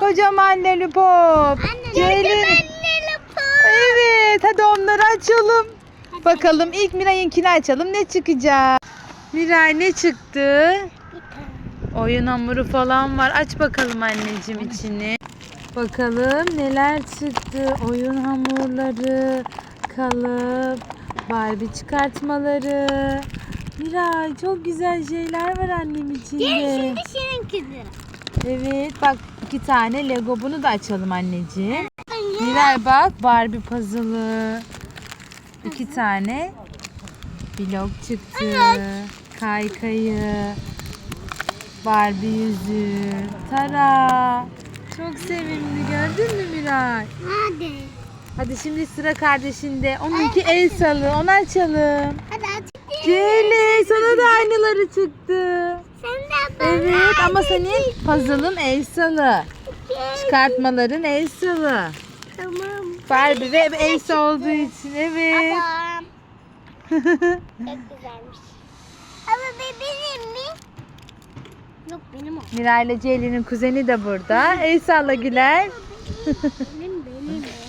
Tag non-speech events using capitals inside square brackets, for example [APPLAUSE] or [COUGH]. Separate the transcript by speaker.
Speaker 1: Kocaman lollipop.
Speaker 2: Anne lollipop.
Speaker 1: Evet hadi onları açalım. Bakalım ilk Miray'ınkini açalım ne çıkacak? Miray ne çıktı? Oyun hamuru falan var. Aç bakalım anneciğim içini. Bakalım neler çıktı. Oyun hamurları, kalıp, Barbie çıkartmaları. Miray çok güzel şeyler var annem içinde.
Speaker 2: Şimdi senin kızın.
Speaker 1: Evet bak iki tane Lego bunu da açalım anneciğim. Miray bak Barbie puzzle'ı. İki tane blok çıktı. Kaykayı. Barbie yüzü. Tara. Çok sevimli gördün mü Miray?
Speaker 2: Hadi.
Speaker 1: Hadi şimdi sıra kardeşinde. Onunki el salı. Onu açalım.
Speaker 2: Hadi aç.
Speaker 1: Ceylin sana da aynıları çıktı. Evet ama senin puzzle'ın el salı. Çıkartmaların el salı.
Speaker 2: Tamam.
Speaker 1: Barbie ve Elsa olduğu için evet.
Speaker 2: Tamam. [LAUGHS] Çok güzelmiş. Ama be- benim mi? Yok benim o.
Speaker 1: Miray ile Ceylin'in kuzeni de burada. El salla Güler. [LAUGHS]